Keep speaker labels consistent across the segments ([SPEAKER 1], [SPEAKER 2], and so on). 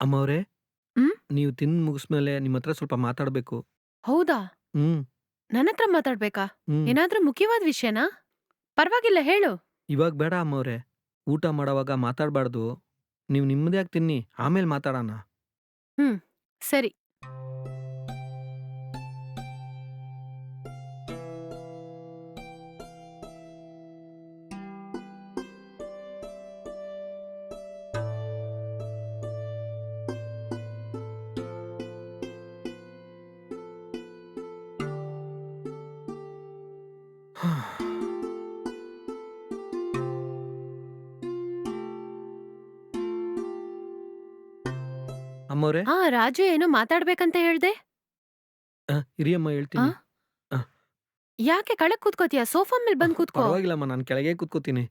[SPEAKER 1] ಅಮ್ಮವ್ರೆ,
[SPEAKER 2] ಹ್ಮ್?
[SPEAKER 1] ನೀವು ತಿಂದ್ ಮುಗಿಸ್ಮೇಲೆ ನಿಮ್ ಹತ್ರ ಸ್ವಲ್ಪ ಮಾತಾಡ್ಬೇಕು.
[SPEAKER 2] ಹೌದಾ?
[SPEAKER 1] ಹ್ಮ್.
[SPEAKER 2] ನನ್ನತ್ರ ಮಾತಾಡ್ಬೇಕಾ?
[SPEAKER 1] ಹ್ಮ್.
[SPEAKER 2] ಏನಾದ್ರೂ ಮುಖ್ಯವಾದ ವಿಷಯನಾ? ಪರ್ವಾಗಿಲ್ಲ ಹೇಳು.
[SPEAKER 1] ಇವಾಗ್ ಬೇಡ ಅಮ್ಮವ್ರೆ. ಊಟ ಮಾಡೋವಾಗ ಮಾತಾಡ್ಬಾರ್ದು. ನೀವು ನಿಮ್ಮದ್ಯಾಗ್ ತಿನ್ನಿ, ಆಮೇಲ್ ಮಾತಾಡಣ.
[SPEAKER 2] ಹ್ಮ್. ಸರಿ.
[SPEAKER 1] ಅಮ್ಮವ್ರೆ,
[SPEAKER 2] ಹಾ ರಾಜು ಏನೋ ಮಾತಾಡ್ಬೇಕಂತ ಹೇಳ್ದೆ?
[SPEAKER 1] ಹಿರಿಯಮ್ಮ ಇರಿ ಅಮ್ಮ ಹೇಳ್ತೀನಿ.
[SPEAKER 2] ಯಾಕೆ ಕೆಳಗ್ ಕೂತ್ಕೋತೀಯ? ಸೋಫಾ ಮೇಲೆ ಬಂದ್ ಕೂತ್ಕೋ.
[SPEAKER 1] ಪರವಾಗಿಲ್ಲಮ್ಮ ನಾನು ಕೆಳಗೆ ಕೂತ್ಕೋತೀನಿ.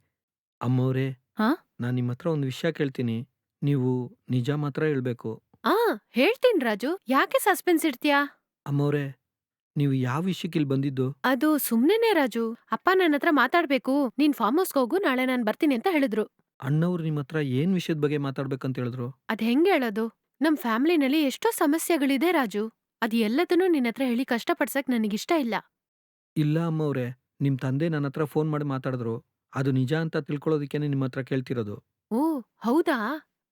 [SPEAKER 1] ಅಮ್ಮವ್ರೆ,
[SPEAKER 2] ಹಾ?
[SPEAKER 1] ನಿಮ್ಮ ನಿಮ್ಮತ್ರ ಒಂದು ವಿಷಯ ಕೇಳ್ತೀನಿ. ನೀವು ನಿಜ ಮಾತ್ರ ಹೇಳ್ಬೇಕು.
[SPEAKER 2] ಆ, ಹೇಳ್ತೀನಿ ರಾಜು. ಯಾಕೆ ಸಸ್ಪೆನ್ಸ್ ಇಡ್ತೀಯಾ?
[SPEAKER 1] ಅಮ್ಮವ್ರೆ, ನೀವು ಯಾವ ವಿಷಯಕ್ಕೆ ಇಲ್ಲಿ ಬಂದಿದ್ದು?
[SPEAKER 2] ಅದು ಸುಮ್ನೆನೆ ರಾಜು. ಅಪ್ಪ ನನ್ನತ್ರ ಮಾತಾಡ್ಬೇಕು. ನೀನ್ ಫಾರ್ಮ್ ಹೌಸ್ಗೆ ಹೋಗು, ನಾಳೆ ನಾನ್ ಬರ್ತೀನಿ ಅಂತ ಹೇಳಿದ್ರು.
[SPEAKER 1] ಅಣ್ಣವ್ರು ನಿಮ್ಮತ್ರ ಏನ್ ವಿಷಯದ ಬಗ್ಗೆ ಮಾತಾಡ್ಬೇಕಂತ ಹೇಳಿದ್ರು?
[SPEAKER 2] ಅದ್ ಹೆಂಗ್ ಹೇಳೋದು? ನಮ್ ಫ್ಯಾಮಿಲಿನಲ್ಲಿ ಎಷ್ಟೋ ಸಮಸ್ಯೆಗಳಿದೆ ರಾಜು. ಅದ್ ಎಲ್ಲದನ್ನೂ ನಿನ್ನತ್ರ ಹೇಳಿ ಕಷ್ಟಪಡ್ಸಕ್ ನನಗಿಷ್ಟ ಇಲ್ಲ.
[SPEAKER 1] ಇಲ್ಲ ಅಮ್ಮವ್ರೆ, ನಿಮ್ ತಂದೆ ನನ್ನತ್ರ ಫೋನ್ ಮಾಡಿ ಮಾತಾಡಿದ್ರು. ಅದು ನಿಜ ಅಂತ ತಿಳ್ಕೊಳ್ಳೋದಕ್ಕೇನೆ ನಿಮ್ಮತ್ರ ಕೇಳ್ತಿರೋದು.
[SPEAKER 2] ಓ, ಹೌದಾ?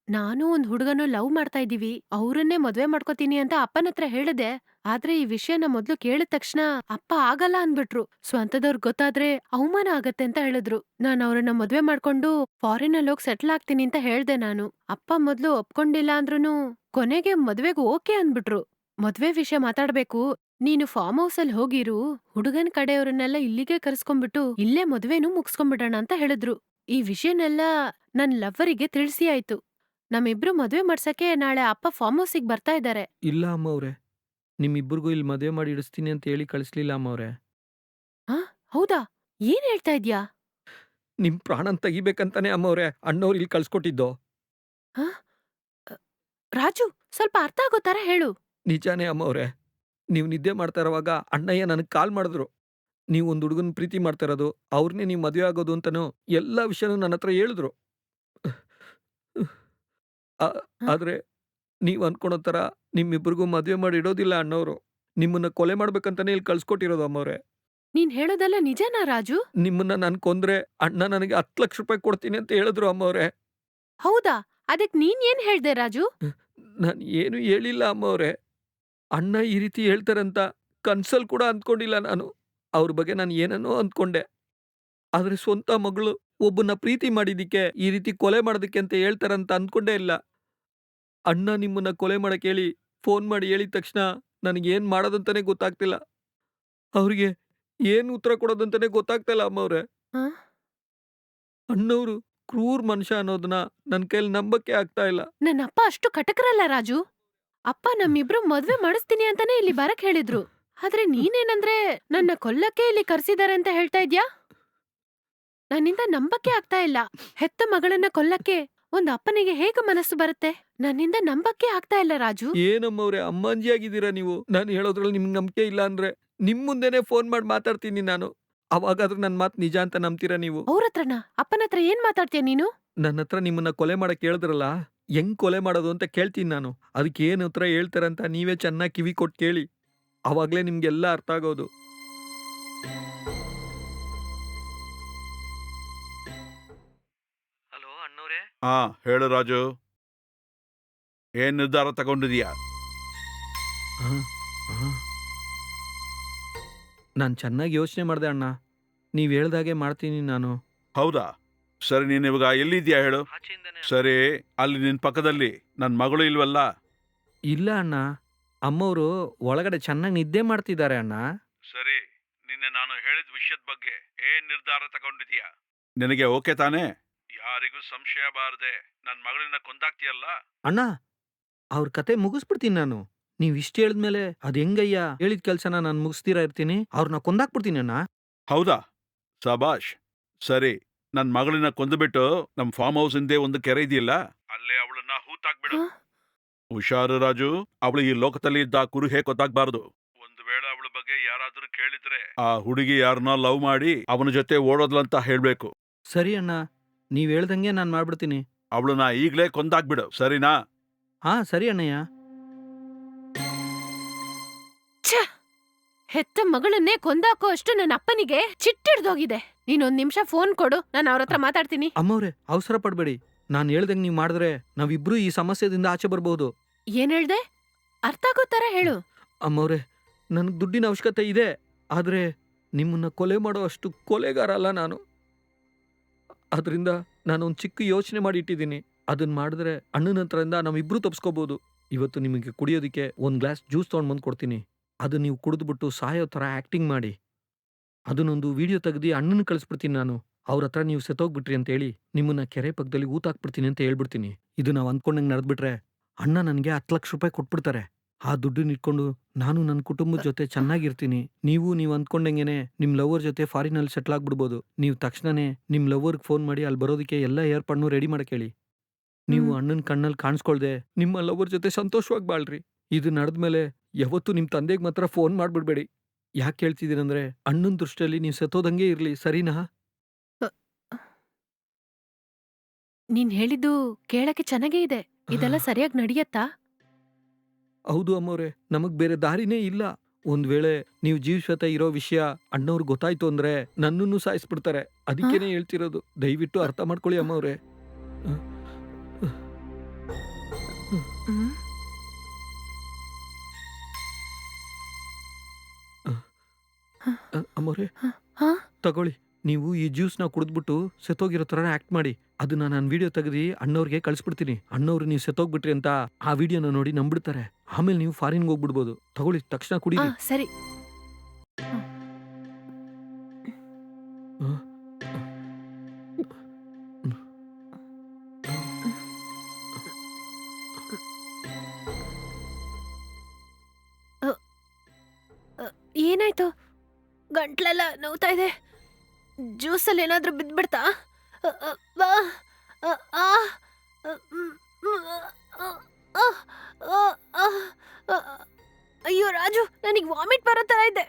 [SPEAKER 2] ನಾನು ಒಂದ್ ಹುಡುಗನ ಲವ್ ಮಾಡ್ತಾ ಇದೀವಿ. ಅವ್ರನ್ನೇ ಮದ್ವೆ ಮಾಡ್ಕೊತೀನಿ ಅಂತ ಅಪ್ಪನತ್ರ ಹೇಳ್ದೆ. ಆದ್ರೆ ಈ ವಿಷಯನ ಮೊದ್ಲು ಕೇಳಿದ ತಕ್ಷಣ ಅಪ್ಪ ಆಗಲ್ಲ ಅನ್ಬಿಟ್ರು. ಸ್ವಂತದವ್ರ್ ಗೊತ್ತಾದ್ರೆ ಅವಮಾನ ಆಗತ್ತೆ ಅಂತ ಹೇಳಿದ್ರು. ನಾನ್ ಅವ್ರನ್ನ ಮದ್ವೆ ಮಾಡ್ಕೊಂಡು ಫಾರಿನಲ್ ಹೋಗ್ ಸೆಟ್ಲ್ ಆಗ್ತೀನಿ ಅಂತ ಹೇಳ್ದೆ ನಾನು. ಅಪ್ಪ ಮೊದ್ಲು ಒಪ್ಕೊಂಡಿಲ್ಲ ಅಂದ್ರೂ ಕೊನೆಗೆ ಮದ್ವೆಗ್ ಓಕೆ ಅಂದ್ಬಿಟ್ರು. ಮದ್ವೆ ವಿಷಯ ಮಾತಾಡ್ಬೇಕು. ನೀನು ಫಾರ್ಮ್ ಹೌಸಲ್ ಹೋಗಿರು. ಹುಡುಗನ್ ಕಡೆಯವ್ರನ್ನೆಲ್ಲ ಇಲ್ಲಿಗೆ ಕರ್ಸ್ಕೊಂಡ್ಬಿಟ್ಟು ಇಲ್ಲೇ ಮದ್ವೆನೂ ಮುಗ್ಸ್ಕೊಂಡ್ಬಿಡಣ ಅಂತ ಹೇಳಿದ್ರು. ಈ ವಿಷಯನೆಲ್ಲ ನನ್ ಲವ್ವರಿಗೆ ತಿಳಿಸಿ ಆಯ್ತು. ನಮ್ಮಿಬ್ರು ಮದ್ವೆ ಮಾಡ್ಸಕ್ಕೆ ನಾಳೆ ಅಪ್ಪ ಫಾರ್ಮ್ ಹೌಸಿಗ್ ಬರ್ತಾ ಇದಾರೆ.
[SPEAKER 1] ಇಲ್ಲ ಅಮ್ಮ ಅವ್ರೆ ನಿಮ್ಮಿಬ್ಬರಿಗೂ ಇಲ್ಲಿ ಮದುವೆ ಮಾಡಿ ಇಡಿಸ್ತೀನಿ ಅಂತ ಹೇಳಿ ಕಳಿಸ್ಲಿಲ್ಲ ಅಮ್ಮವ್ರೆ.
[SPEAKER 2] ಹಾ ಹೌದಾ? ಏನ್ ಹೇಳ್ತಾ ಇದ್ಯಾ?
[SPEAKER 1] ನಿಮ್ ಪ್ರಾಣನ್ ತೆಗಿಬೇಕಂತಾನೆ ಅಮ್ಮವ್ರೆ ಅಣ್ಣವ್ರು ಇಲ್ಲಿ ಕಳ್ಸ್ಕೊಟ್ಟಿದ್ದು.
[SPEAKER 2] ಆ? ರಾಜು, ಸ್ವಲ್ಪ ಅರ್ಥ ಆಗೋ ತರ ಹೇಳು.
[SPEAKER 1] ನಿಜಾನೇ ಅಮ್ಮವ್ರೆ. ನೀವು ನಿದ್ದೆ ಮಾಡ್ತಾ ಇರುವಾಗ ಅಣ್ಣಯ್ಯ ನನಗೆ ಕಾಲ್ ಮಾಡಿದ್ರು. ನೀವು ಒಂದ್ ಹುಡುಗನ ಪ್ರೀತಿ ಮಾಡ್ತಾ ಇರೋದು, ಅವ್ರನ್ನೇ ನೀವು ಮದುವೆ ಆಗೋದು ಅಂತನೂ ಎಲ್ಲಾ ವಿಷಯನೂ ನನ್ನತ್ರ ಹೇಳಿದ್ರು. ಆ,
[SPEAKER 2] ನೀವು
[SPEAKER 1] ಆದ್ರೆ ನೀವ್ ಅನ್ಕೊಳೋ ಥರ ನಿಮ್ಮಿಬ್ರಿಗೂ ಮದ್ವೆ ಮಾಡಿ ಇಡೋದಿಲ್ಲ ಅಣ್ಣವ್ರು. ನಿಮ್ಮನ್ನ ಕೊಲೆ ಮಾಡ್ಬೇಕಂತಾನೆ ಇಲ್ಲಿ ಕಳ್ಸ್ಕೊಟ್ಟಿರೋದು ಅಮ್ಮವ್ರೆ.
[SPEAKER 2] ನೀನ್ ಹೇಳೋದೆಲ್ಲ ನಿಜನಾ ರಾಜು?
[SPEAKER 1] ನಿಮ್ಮನ್ನ ನನ್ ಕೊಂದ್ರೆ ಅಣ್ಣ ನನಗೆ 10 ಲಕ್ಷ ರೂಪಾಯಿ ಕೊಡ್ತೀನಿ ಅಂತ ಹೇಳಿದ್ರು ಅಮ್ಮವ್ರೆ.
[SPEAKER 2] ಹೌದಾ? ಅದಕ್ ನೀನ್ ಏನ್ ಹೇಳ್ದೆ ರಾಜು?
[SPEAKER 1] ನಾನ್ ಏನು ಹೇಳಿಲ್ಲ ಅಮ್ಮವ್ರೆ. ಅಣ್ಣ ಈ ರೀತಿ ಹೇಳ್ತಾರಂತ ಕನ್ಸಲ್ ಕೂಡ ಅಂದ್ಕೊಂಡಿಲ್ಲ ನಾನು. ಅವ್ರ ಬಗ್ಗೆ ನಾನು ಏನನ್ನೋ ಅಂದ್ಕೊಂಡೆ. ಆದ್ರೆ ಸ್ವಂತ ಮಗಳು ಒಬ್ಬನ್ನ ಪ್ರೀತಿ ಮಾಡಿದ್ದಕ್ಕೆ ಈ ರೀತಿ ಕೊಲೆ ಮಾಡೋದಕ್ಕೆ ಅಂತ ಹೇಳ್ತಾರಂತ ಅಂದ್ಕೊಂಡೇ ಇಲ್ಲ. ಅಣ್ಣ ನಿಮ್ಮನ್ನ ಕೊಲೆ ಮಾಡಕ್ಕೆ ಹೇಳಿ ಫೋನ್ ಮಾಡಿ ಹೇಳಿದ ತಕ್ಷಣ ನನಗೇನ್ ಮಾಡೋದಂತಾನೆ ಗೊತ್ತಾಗ್ತಿಲ್ಲ. ಅವ್ರಿಗೆ ಏನ್ ಉತ್ತರ ಕೊಡೋದಂತಾನೆ ಗೊತ್ತಾಗ್ತಾ ಇಲ್ಲ ಅಮ್ಮವ್ರೆ.
[SPEAKER 2] ಆ?
[SPEAKER 1] ಅಣ್ಣವ್ರು ಕ್ರೂರ್ ಮನುಷ್ಯ ಅನ್ನೋದನ್ನ ನನ್ನ ಕೈಲಿ ನಂಬಕ್ಕೆ ಆಗ್ತಾ ಇಲ್ಲ.
[SPEAKER 2] ನನ್ನಪ್ಪ ಅಷ್ಟು ಕಟಕರಲ್ಲ ರಾಜು. ಅಪ್ಪ ನಮ್ಮಿಬ್ರು ಮದ್ವೆ ಮಾಡಿಸ್ತೀನಿ ಅಂತಾನೆ ಇಲ್ಲಿ ಬರಕ್ ಹೇಳಿದ್ರು. ಆದ್ರೆ ನೀನೇನಂದ್ರೆ ನನ್ನ ಕೊಲ್ಲಕ್ಕೆ ಇಲ್ಲಿ ಕರ್ಸಿದಾರೆ ಅಂತ ಹೇಳ್ತಾ ಇದ್ಯಾ? ನನ್ನಿಂದ ನಂಬಕ್ಕೆ ಆಗ್ತಾ ಇಲ್ಲ. ಹೆತ್ತ ಮಗಳನ್ನ ಕೊಲ್ಲಕ್ಕೆ ಒಂದ್ ಅಪ್ಪನಿಗೆ ಹೇಗೆ ಮನಸ್ಸು ಬರುತ್ತೆ? ನನ್ನಿಂದ ನಂಬಕ್ಕೆ ಆಗ್ತಾ ಇಲ್ಲ ರಾಜು.
[SPEAKER 1] ಏನಮ್ಮವ್ರೆ ಅಮ್ಮಂಜಿಯಾಗಿದ್ದೀರಾ ನೀವು. ನಾನು ಹೇಳೋದ್ರಲ್ಲಿ ನಿಮ್ಗೆ ನಂಬಿಕೆ ಇಲ್ಲ ಅಂದ್ರೆ ನಿಮ್ ಮುಂದೆನೆ ಫೋನ್ ಮಾಡಿ ಮಾತಾಡ್ತೀನಿ ನಾನು. ಅವಾಗಾದ್ರೂ ನನ್ ಮಾತು ನಿಜ ಅಂತ ನಂಬ್ತೀರಾ ನೀವು?
[SPEAKER 2] ಅವ್ರತ್ರನ? ಅಪ್ಪನತ್ರ ಏನ್ ಮಾತಾಡ್ತೀಯ ನೀನು?
[SPEAKER 1] ನನ್ನ ಹತ್ರ ನಿಮ್ಮನ್ನ ಕೊಲೆ ಮಾಡಕ್ ಹೇಳಿದ್ರಲ್ಲ, ಹೆಂಗ್ ಕೊಲೆ ಮಾಡೋದು ಅಂತ ಕೇಳ್ತೀನಿ ನಾನು. ಅದಕ್ಕೆ ಏನ್ ಉತ್ತರ ಹೇಳ್ತಾರಂತ ನೀವೇ ಚೆನ್ನಾಗಿ ಕಿವಿ ಕೊಟ್ಟು ಕೇಳಿ. ಅವಾಗ್ಲೇ ನಿಮ್ಗೆಲ್ಲ ಅರ್ಥ ಆಗೋದು.
[SPEAKER 3] ಆ ಹೇಳು ರಾಜು. ಏನ್ ನಿರ್ಧಾರ ತಗೊಂಡಿದೀಯಾ?
[SPEAKER 1] ನಾನು ಚೆನ್ನಾಗಿ ಯೋಚನೆ ಮಾಡಿದೆ ಅಣ್ಣ. ನೀವ್ ಹೇಳ್ದಾಗೆ ಮಾಡ್ತೀನಿ ನಾನು.
[SPEAKER 3] ಹೌದಾ? ಸರಿ ನೀನ್ ಇವಾಗ ಎಲ್ಲಿದ್ಯಾ ಹೇಳು? ಸರಿ ಅಲ್ಲಿ ನಿನ್ ಪಕ್ಕದಲ್ಲಿ. ನನ್ ಮಗಳು ಇಲ್ವಲ್ಲ?
[SPEAKER 1] ಇಲ್ಲ ಅಣ್ಣ. ಅಮ್ಮವರು ಒಳಗಡೆ ಚೆನ್ನಾಗಿ ನಿದ್ದೆ ಮಾಡ್ತಿದ್ದಾರೆ ಅಣ್ಣ.
[SPEAKER 3] ಸರಿ ನಿನ್ನೆ ನಾನು ಹೇಳಿದ ವಿಷಯದ ಬಗ್ಗೆ ಏನ್ ನಿರ್ಧಾರ ತಗೊಂಡಿದ್ಯಾ? ನಿನಗೆ ಓಕೆ ತಾನೇ? ಯಾರಿಗೂ ಸಂಶಯ ಬಾರದೆ ನನ್ ಮಗಳನ್ನ ಕೊಂದಾಕ್ತಿಯಲ್ಲ
[SPEAKER 1] ಅಣ್ಣ ಅವ್ರ ಕತೆ ಮುಗಿಸ್ಬಿಡ್ತೀನಿ ನಾನು. ನೀವ್ ಇಷ್ಟ ಹೇಳಿದ್ಮೇಲೆ ಅದ್ ಹೆಂಗಯ್ಯ ಹೇಳಿದ ಕೆಲ್ಸನ ನಾನು ಮುಗಿಸ್ತೀರಾ ಇರ್ತೀನಿ. ಅವ್ರನ್ನ ಕೊಂದಾಕ್ಬಿಡ್ತೀನಿ ಅಣ್ಣ.
[SPEAKER 3] ಹೌದಾ ಸಬಾಷ್ ಸರಿ ನನ್ ಮಗಳನ್ನ ಕೊಂದುಬಿಟ್ಟು ನಮ್ ಫಾರ್ಮ್ ಹೌಸ್ ಹಿಂದೆ ಒಂದು ಕೆರೆ ಇದೆಯಲ್ಲ ಅಲ್ಲೇ ಅವಳನ್ನ ಹೂತಾಕ್ಬಿಡು? ಹುಷಾರು ರಾಜು ಅವಳು ಈ ಲೋಕದಲ್ಲಿ ಇದ್ದ ಕುರುಹೇ ಗೊತ್ತಾಗ್ಬಾರ್ದು ಒಂದು ವೇಳೆ ಅವಳ ಬಗ್ಗೆ ಯಾರಾದ್ರೂ ಕೇಳಿದ್ರೆ ಆ ಹುಡುಗಿ ಯಾರನ್ನ ಲವ್ ಮಾಡಿ ಅವನ ಜೊತೆ ಓಡೋದ್ಲಂತ ಹೇಳ್ಬೇಕು
[SPEAKER 1] ಸರಿ ಅಣ್ಣ. ನೀವ್ ಹೇಳ್ದಂಗೆ ನಾನ್ ಮಾಡ್ಬಿಡ್ತೀನಿ.
[SPEAKER 3] ಅವಳನ್ನ ಈಗ್ಲೇ ಕೊಂದಾಕ್ಬಿಡು ಸರಿನಾ?
[SPEAKER 1] ಹಾ ಸರಿ ಅಣ್ಣಯ್ಯ.
[SPEAKER 2] ಹೆತ್ತ ಮಗಳನ್ನೇ ಕೊಂದಾಕೋ ಅಷ್ಟು ನನ್ನ ಅಪ್ಪನಿಗೆ ಚಿಟ್ಟಿಡ್ದೋಗಿದೆ ನೀನೊಂದ್ ನಿಮಿಷ ಫೋನ್ ಕೊಡು ನಾನು ಅವ್ರ ಹತ್ರ ಮಾತಾಡ್ತೀನಿ.
[SPEAKER 1] ಅಮ್ಮವ್ರೆ ಅವಸರ ಪಡ್ಬೇಡಿ. ನಾನು ಹೇಳ್ದಂಗೆ ನೀವು ಮಾಡಿದ್ರೆ ನಾವಿಬ್ರು ಈ ಸಮಸ್ಯೆದಿಂದ ಆಚೆ ಬರ್ಬೋದು.
[SPEAKER 2] ಏನ್ ಹೇಳ್ದೆ? ಅರ್ಥ ಆಗೋ ತರ ಹೇಳು.
[SPEAKER 1] ಅಮ್ಮವ್ರೆ ನನಗೆ ದುಡ್ಡಿನ ಅವಶ್ಯಕತೆ ಇದೆ. ಆದರೆ ನಿಮ್ಮನ್ನ ಕೊಲೆ ಮಾಡೋ ಅಷ್ಟು ಕೊಲೆಗಾರ ಅಲ್ಲ ನಾನು. ಅದರಿಂದ ನಾನು ಒಂದು ಚಿಕ್ಕ ಯೋಚನೆ ಮಾಡಿ ಇಟ್ಟಿದ್ದೀನಿ. ಅದನ್ನ ಮಾಡಿದ್ರೆ ಅಣ್ಣನ ಹತ್ರದಿಂದ ನಾವಿಬ್ರು ತಪ್ಸ್ಕೋಬಹುದು ಇವತ್ತು ನಿಮಗೆ ಕುಡಿಯೋದಕ್ಕೆ ಒಂದು ಗ್ಲಾಸ್ ಜ್ಯೂಸ್ ತೊಗೊಂಡು ಬಂದು ಕೊಡ್ತೀನಿ. ಅದು ನೀವು ಕುಡಿದ್ಬಿಟ್ಟು ಸಾಯೋ ಥರ ಆ್ಯಕ್ಟಿಂಗ್ ಮಾಡಿ. ಅದನ್ನೊಂದು ವಿಡಿಯೋ ತೆಗ್ದು ಅಣ್ಣನ ಕಳಿಸ್ಬಿಡ್ತೀನಿ ನಾನು. ಅವ್ರ ಹತ್ರ ನೀವು ಸೆತೋಗ್ಬಿಟ್ರಿ ಅಂತ ಹೇಳಿ ನಿಮ್ಮನ್ನ ಕೆರೆ ಪಕ್ಕದಲ್ಲಿ ಊತಾಕ್ಬಿಡ್ತೀನಿ ಅಂತ ಹೇಳ್ಬಿಡ್ತೀನಿ. ಇದು ನಾವು ಅಂದ್ಕೊಂಡಂಗೆ ನಡೆದ್ಬಿಟ್ರೆ ಅಣ್ಣ ನನಗೆ ಹತ್ತು ಲಕ್ಷ ರೂಪಾಯಿ ಕೊಟ್ಬಿಡ್ತಾರೆ. ಆ ದುಡ್ಡನ್ನ ಇಟ್ಕೊಂಡು ನಾನು ನನ್ನ ಕುಟುಂಬದ ಜೊತೆ ಚೆನ್ನಾಗಿರ್ತೀನಿ. ನೀವು ನೀವು ಅಂದ್ಕೊಂಡಂಗೆನೆ ನಿಮ್ಮ ಲವರ್ ಜೊತೆ ಫಾರಿನಲ್ಲಿ ಸೆಟ್ಲ್ ಆಗ್ಬಿಡ್ಬೋದು. ನೀವು ತಕ್ಷಣನೇ ನಿಮ್ಮ ಲವರ್ಗೆ ಫೋನ್ ಮಾಡಿ ಅಲ್ಲಿ ಬರೋದಕ್ಕೆ ಎಲ್ಲ ಏರ್ಪಾಡ್ನು ರೆಡಿ ಮಾಡಕ್ ಹೇಳಿ ನೀವು
[SPEAKER 2] ಹ್ಮ್.
[SPEAKER 1] ಅಣ್ಣನ ಕಣ್ಣಲ್ಲಿ ಕಾಣಿಸ್ಕೊಳ್ದೆ ನಿಮ್ಮ ಲವರ್ ಜೊತೆ ಸಂತೋಷವಾಗಿ ಬಾಳ್ರಿ. ಇದು ನಡೆದ್ಮೇಲೆ ಯಾವತ್ತೂ ನಿಮ್ಮ ತಂದೆಗೆ ಮಾತ್ರ ಫೋನ್ ಮಾಡ್ಬಿಡ್ಬೇಡಿ. ಯಾಕೆ ಹೇಳ್ತಿದೀನಂದ್ರೆ ಅಣ್ಣನ ದೃಷ್ಟಿಯಲ್ಲಿ ನೀವು ಸತ್ತೋದಂಗೆ ಇರ್ಲಿ. ಸರಿನಾ?
[SPEAKER 2] ನೀನ್ ಹೇಳಿದ್ದು ಕೇಳಕ್ಕೆ ಚೆನ್ನಾಗೇ ಇದೆ. ಇದೆಲ್ಲ ಸರಿಯಾಗಿ ನಡೆಯತ್ತಾ?
[SPEAKER 1] ಹೌದು ಅಮ್ಮವ್ರೆ ನಮಗ್ ಬೇರೆ ದಾರಿನೇ ಇಲ್ಲ ಒಂದ್ ವೇಳೆ ನೀವು ಜೀವಶತ ಇರೋ ವಿಷಯ ಅಣ್ಣವ್ರಿಗೆ ಗೊತ್ತಾಯ್ತು ಅಂದ್ರೆ ನನ್ನನ್ನು ಸಾಯಿಸ್ಬಿಡ್ತಾರೆ ಅದಕ್ಕೇನೆ ಹೇಳ್ತಿರೋದು ದಯವಿಟ್ಟು ಅರ್ಥ ಮಾಡ್ಕೊಳ್ಳಿ ಅಮ್ಮವ್ರೆ ಅಮ್ಮವ್ರೆ? ತಗೊಳ್ಳಿ ನೀವು ಈ ಜ್ಯೂಸ್ನ ಕುಡಿದ್ಬಿಟ್ಟು ಸೆತ್ತೋಗಿರೋ ಥರನೇ ಆಕ್ಟ್ ಮಾಡಿ. ಅದನ್ನ ನಾನು ವಿಡಿಯೋ ತೆಗೆದು ಅಣ್ಣವ್ರಿಗೆ ಕಳಿಸ್ಬಿಡ್ತೀನಿ. ಅಣ್ಣವ್ರು ನೀವು ಸೆತ್ತೋಗ್ಬಿಟ್ರಿ ಅಂತ ಆ ವಿಡಿಯೋನ ನೋಡಿ ನಂಬಿಡ್ತಾರೆ. ಆಮೇಲೆ ನೀವು ಫಾರಿನ್ಗೆ ಹೋಗ್ಬಿಡ್ಬೋದು. ತಗೊಳ್ಳಿ ತಕ್ಷಣ
[SPEAKER 2] ಆ,
[SPEAKER 1] ಕುಡೀರಿ
[SPEAKER 2] ಸರಿ ಅ, ಏನಾಯ್ತು? ಗಂಟ್ಲೆಲ್ಲ ನೋವ್ತಾ ಇದೆ. ಜ್ಯೂಸಲ್ಲಿ ಏನಾದರೂ ಬಿದ್ದ್ಬಿಡ್ತಾ ಅಯ್ಯೋ ರಾಜು ನನಗೆ ವಾಮಿಟ್ ಬರೋ ಥರ ಇದೆ.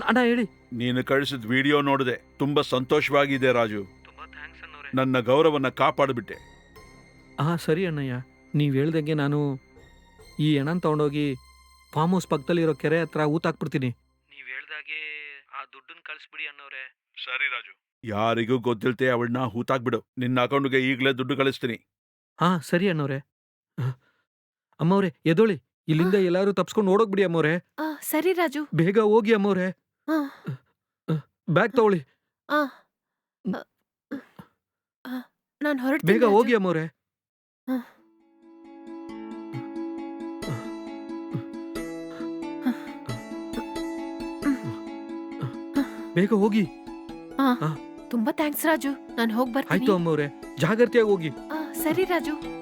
[SPEAKER 1] ಅಣ್ಣ ಹೇಳಿ.
[SPEAKER 3] ನೀನು ಕಳಿಸಿದ ವಿಡಿಯೋ ನೋಡಿದೆ. ತುಂಬಾ ಸಂತೋಷವಾಗಿದೆ ರಾಜು.
[SPEAKER 1] ತುಂಬಾ ಥ್ಯಾಂಕ್ಸ್ ಅಣ್ಣವ್ರೆ
[SPEAKER 3] ನನ್ನ ಗೌರವನ್ನ ಕಾಪಾಡಿಬಿಟ್ಟೆ.
[SPEAKER 1] ಆ ಸರಿ ಅಣ್ಣಯ್ಯ. ನೀವು ಹೇಳ್ದಂಗೆ ನಾನು ಈ ಹೆಣನ್ ತಗೊಂಡೋಗಿ ಫಾರ್ಮ್ ಹೌಸ್ ಪಕ್ಕದಲ್ಲಿರೋ ಕೆರೆ ಹತ್ರ ಊತಾಕ್ಬಿಡ್ತೀನಿ ನೀವು ಹೇಳ್ದಾಗೆ ಆ ದುಡ್ಡನ್ನ ಕಳಿಸ್ಬಿಡಿ ಅಣ್ಣವ್ರೆ
[SPEAKER 3] ಸರಿ ರಾಜು. ಯಾರಿಗೂ ಗೊತ್ತಿಲ್ತೆ ಅವಳನ್ನ ಹೂತಾಕ್ಬಿಡು ನಿನ್ನ ಅಕೌಂಟ್ಗೆ ಈಗಲೇ ದುಡ್ಡು ಕಳಿಸ್ತೀನಿ.
[SPEAKER 1] ಹಾ ಸರಿ ಅಣ್ಣವ್ರೆ. ಅಮ್ಮವ್ರೆ ಎದೋಳಿ. ಇಲ್ಲಿಂದ ಎಲ್ಲರೂ ತಪ್ಸ್ಕೊಂಡು ಓಡೋಗ್ಬಿಡಿ ಅಮ್ಮವ್ರೆ.
[SPEAKER 2] ಆ, ಸರಿ ರಾಜು.
[SPEAKER 1] ಬೇಗ ಹೋಗಿ ಅಮ್ಮವ್ರೆ. ಬ್ಯಾಗ್ ತಗೊಳ್ಳಿ.
[SPEAKER 2] ನಾನ್ ಹೊರಡ್ತೀನಿ
[SPEAKER 1] ಬೇಗ. ಹೋಗಿ ಅಮ್ಮವ್ರೆ. ಬೇಗ ಹೋಗಿ.
[SPEAKER 2] ತುಂಬಾ ಥ್ಯಾಂಕ್ಸ್ ರಾಜು. ನಾನು ಹೋಗ್ಬರ್ತೀನಿ
[SPEAKER 1] ಆಯ್ತು ಅಮ್ಮವ್ರೆ. ಜಾಗ್ರತೆಯಾಗಿ ಹೋಗಿ.
[SPEAKER 2] ಆ, ಸರಿ ರಾಜು.